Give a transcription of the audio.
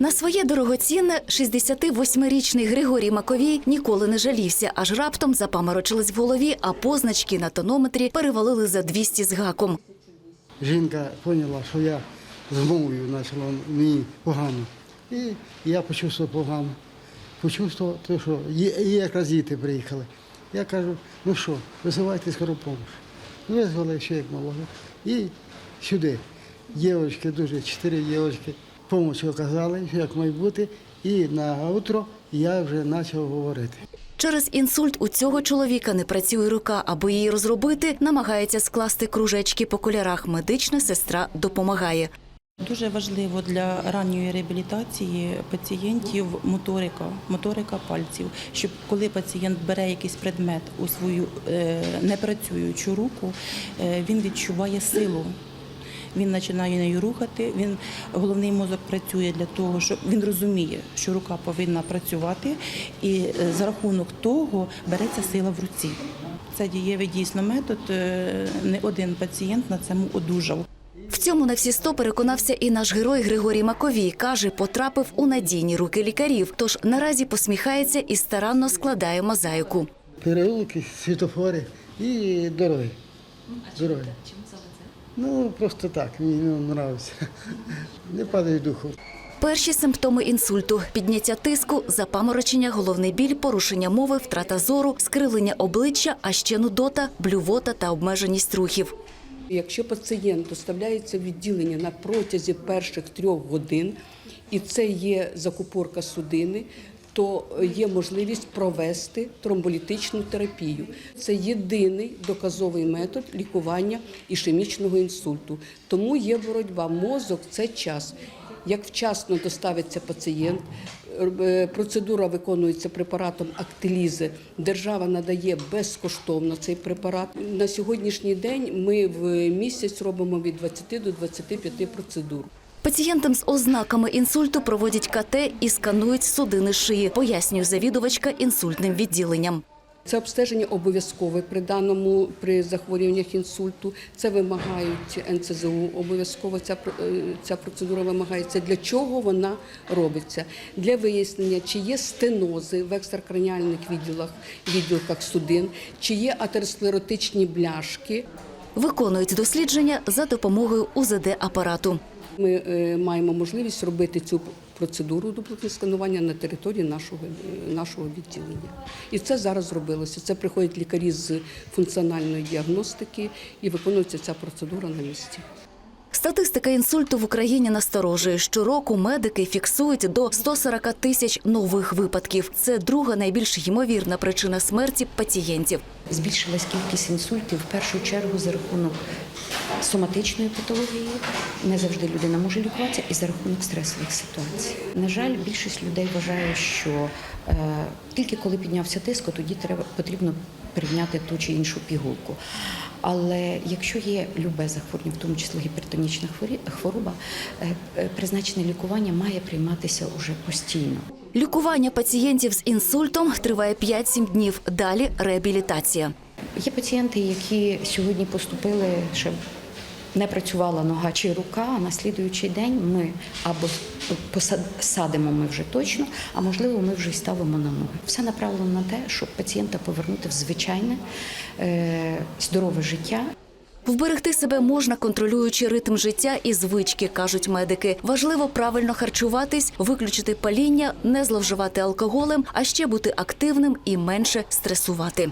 На своє дорогоцінне 68-річний Григорій Маковій ніколи не жалівся, аж раптом запаморочились в голові, а позначки на тонометрі перевалили за 200 з гаком. Жінка поняла, що я з мовою почала мені погано. І я почувствував погано. Почувствував, що і якраз діти приїхали. Я кажу, ну що, визивайте скору допомогу. Визвали, що як могли. І сюди. Дівчатки, дуже чотири дівчатки, допомогу оказали, як має бути. І на утро я вже почав говорити. Через інсульт у цього чоловіка не працює рука, аби її розробити, намагається скласти кружечки по кольорах. Медична сестра допомагає. Дуже важливо для ранньої реабілітації пацієнтів моторика, моторика пальців, щоб коли пацієнт бере якийсь предмет у свою е, непрацюючу руку, е, він відчуває силу. Він починає нею рухати. Він головний мозок працює для того, щоб він розуміє, що рука повинна працювати, і е, за рахунок того береться сила в руці. Це дієвий дійсно метод. е, Не один пацієнт на цьому одужав. В цьому на всі сто переконався і наш герой Григорій Маковій. Каже, потрапив у надійні руки лікарів. Тож наразі посміхається і старанно складає мозаїку. Переулки, світофори і дороги. Дороги. Ну, просто так, мені не подобається. Не падає духу. Перші симптоми інсульту: підняття тиску, запаморочення, головний біль, порушення мови, втрата зору, скривлення обличчя, а ще нудота, блювота та обмеженість рухів. Якщо пацієнт доставляється в відділення на протязі перших трьох годин, і це є закупорка судини, то є можливість провести тромболітичну терапію. Це єдиний доказовий метод лікування ішемічного інсульту. Тому є боротьба. Мозок це час. Як вчасно доставиться пацієнт, е, процедура виконується препаратом актилізи. Держава надає безкоштовно цей препарат. На сьогоднішній день ми в місяць робимо від 20 до 25 процедур. Пацієнтам з ознаками інсульту проводять КТ і сканують судини шиї, пояснює завідувачка інсультним відділенням. Це обстеження обов'язкове при даному при захворюваннях інсульту. Це вимагають НЦЗУ. Обов'язково ця е, ця процедура вимагається. Для чого вона робиться? Для вияснення, чи є стенози в екстракраніальних відділах, відділках судин, чи є атеросклеротичні бляшки. Виконують дослідження за допомогою УЗД-апарату. Ми е, маємо можливість робити цю процедуру доплатне сканування на території нашого, е, нашого відділення. І це зараз зробилося. Це приходять лікарі з функціональної діагностики і виконується ця процедура на місці. Статистика інсульту в Україні насторожує. Щороку медики фіксують до 140 тисяч нових випадків. Це друга найбільш ймовірна причина смерті пацієнтів. Збільшилась кількість інсультів в першу чергу за рахунок соматичної патології. Не завжди людина може лікуватися і за рахунок стресових ситуацій. На жаль, більшість людей вважає, що е, тільки коли піднявся тиск, тоді треба потрібно прийняти ту чи іншу пігулку. Але якщо є любе захворювання, в тому числі гіпертонічна хвороба, е, е, призначене лікування має прийматися уже постійно. Лікування пацієнтів з інсультом триває 5-7 днів. Далі реабілітація. Є пацієнти, які сьогодні поступили, ще не працювала нога чи рука, а на слідуючий день ми або посадимо ми вже точно, а можливо, ми вже й ставимо на ноги. Все направлено на те, щоб пацієнта повернути в звичайне е, здорове життя. Вберегти себе можна, контролюючи ритм життя і звички, кажуть медики. Важливо правильно харчуватись, виключити паління, не зловживати алкоголем, а ще бути активним і менше стресувати.